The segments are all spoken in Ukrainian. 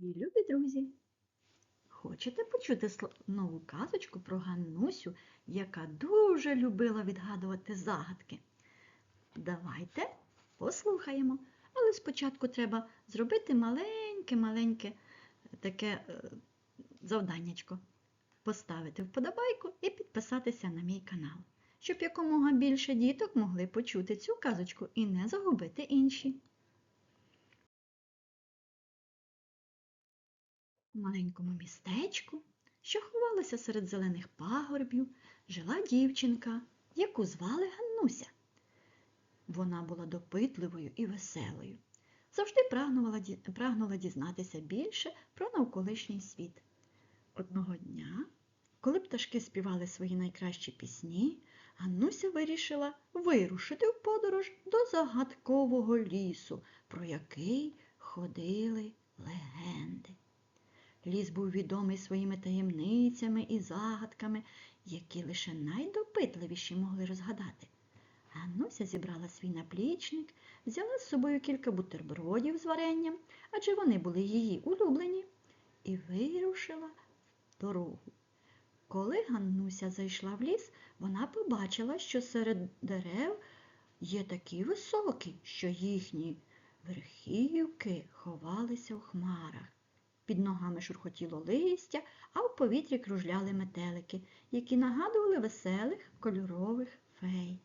Мої любі друзі, хочете почути нову казочку про Ганнусю, яка дуже любила відгадувати загадки? Давайте послухаємо. Але спочатку треба зробити маленьке-маленьке таке е, завданнячко. Поставити вподобайку і підписатися на мій канал, щоб якомога більше діток могли почути цю казочку і не загубити інші. Маленькому містечку, що ховалося серед зелених пагорбів, жила дівчинка, яку звали Ганнуся. Вона була допитливою і веселою. Завжди прагнула, прагнула дізнатися більше про навколишній світ. Одного дня, коли пташки співали свої найкращі пісні, Ганнуся вирішила вирушити в подорож до загадкового лісу, про який ходили. Ліс був відомий своїми таємницями і загадками, які лише найдопитливіші могли розгадати. Ганнуся зібрала свій наплічник, взяла з собою кілька бутербродів з варенням, адже вони були її улюблені, і вирушила в дорогу. Коли Ганнуся зайшла в ліс, вона побачила, що серед дерев є такі високі, що їхні верхівки ховалися в хмарах. Під ногами шурхотіло листя, а в повітрі кружляли метелики, які нагадували веселих кольорових фей.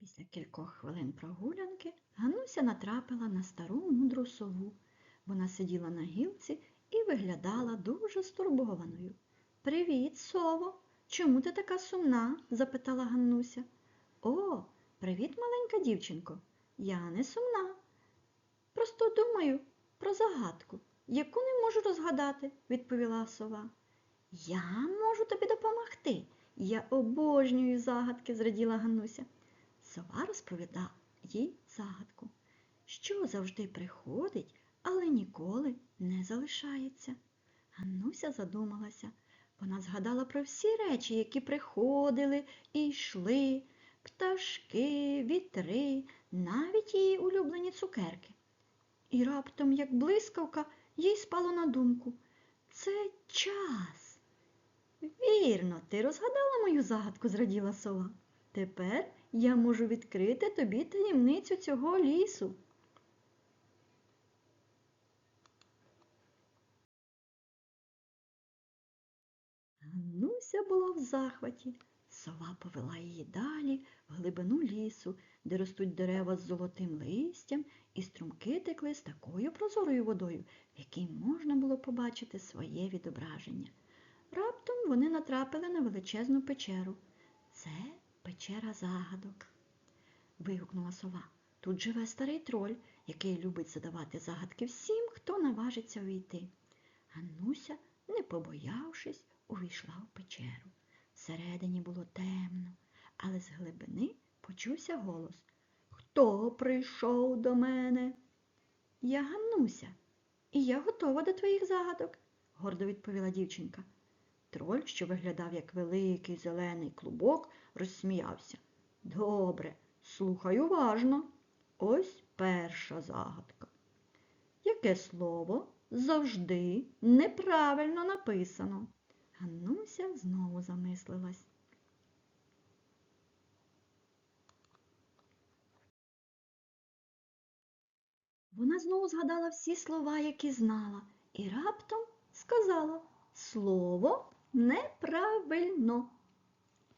Після кількох хвилин прогулянки Гануся натрапила на стару мудру сову. Вона сиділа на гілці і виглядала дуже стурбованою. Привіт, сово! Чому ти така сумна? запитала Ганнуся. О, привіт, маленька дівчинко. Я не сумна. Просто думаю про загадку, яку не можу розгадати, відповіла сова. Я можу тобі допомогти. Я обожнюю загадки, зраділа Ганнуся. Сова розповідала їй загадку, що завжди приходить, але ніколи не залишається. Ганнуся задумалася. Вона згадала про всі речі, які приходили і йшли, пташки, вітри, навіть її улюблені цукерки. І раптом, як блискавка, їй спало на думку. Це час. Вірно, ти розгадала мою загадку, зраділа сова. Тепер я можу відкрити тобі таємницю цього лісу. Ганнуся була в захваті. Сова повела її далі в глибину лісу, де ростуть дерева з золотим листям, і струмки текли з такою прозорою водою, в якій можна було побачити своє відображення. Раптом вони натрапили на величезну печеру. Це печера загадок. вигукнула сова. Тут живе старий троль, який любить задавати загадки всім, хто наважиться увійти. Ганнуся, не побоявшись, увійшла в печеру. Всередині було темно, але з глибини почувся голос. Хто прийшов до мене? Я Ганнуся, і я готова до твоїх загадок, гордо відповіла дівчинка. Троль, що виглядав як великий зелений клубок, розсміявся. Добре, слухай уважно. Ось перша загадка. Яке слово завжди неправильно написано? Ганнуся знову замислилась. Вона знову згадала всі слова, які знала, і раптом сказала Слово неправильно.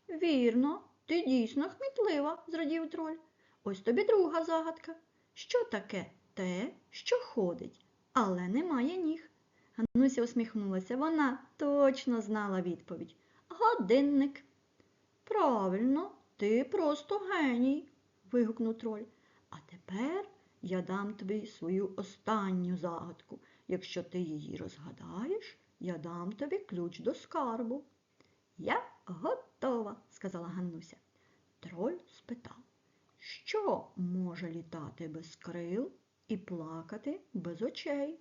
Вірно, ти дійсно хмітлива, зрадів троль. Ось тобі друга загадка. Що таке те, що ходить, але не має ніг? Ганнуся усміхнулася. Вона точно знала відповідь. Годинник. Правильно, ти просто геній, вигукнув троль. А тепер я дам тобі свою останню загадку. Якщо ти її розгадаєш, я дам тобі ключ до скарбу. Я готова, сказала Ганнуся. Троль спитав, що може літати без крил і плакати без очей?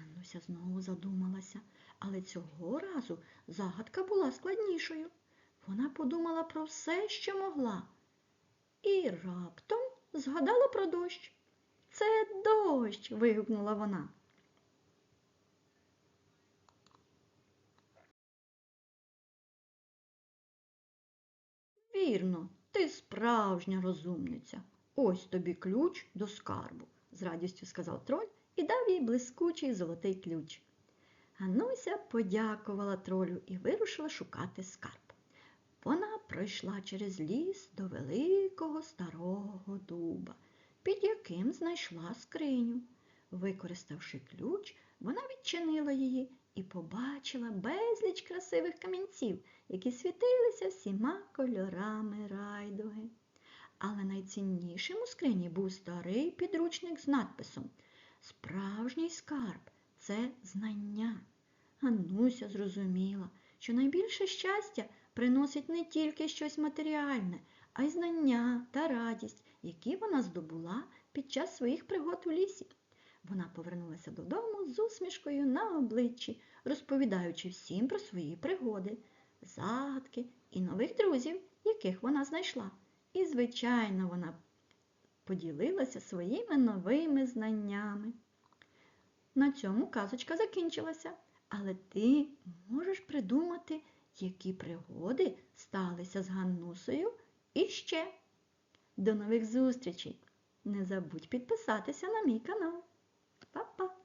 Ганнуся знову задумалася, але цього разу загадка була складнішою. Вона подумала про все, що могла. і раптом згадала про дощ. Це дощ. вигукнула вона. Вірно, ти справжня розумниця. Ось тобі ключ до скарбу, з радістю сказав троль і дав їй блискучий золотий ключ. Гануся подякувала тролю і вирушила шукати скарб. Вона пройшла через ліс до великого старого дуба, під яким знайшла скриню. Використавши ключ, вона відчинила її і побачила безліч красивих камінців, які світилися всіма кольорами райдуги. Але найціннішим у скрині був старий підручник з надписом Справжній скарб це знання. Ганнуся зрозуміла, що найбільше щастя приносить не тільки щось матеріальне, а й знання та радість, які вона здобула під час своїх пригод у лісі. Вона повернулася додому з усмішкою на обличчі, розповідаючи всім про свої пригоди, загадки і нових друзів, яких вона знайшла. І, звичайно, вона поділилася своїми новими знаннями. На цьому казочка закінчилася, але ти можеш придумати, які пригоди сталися з Ганнусею ще. До нових зустрічей! Не забудь підписатися на мій канал. Па-па!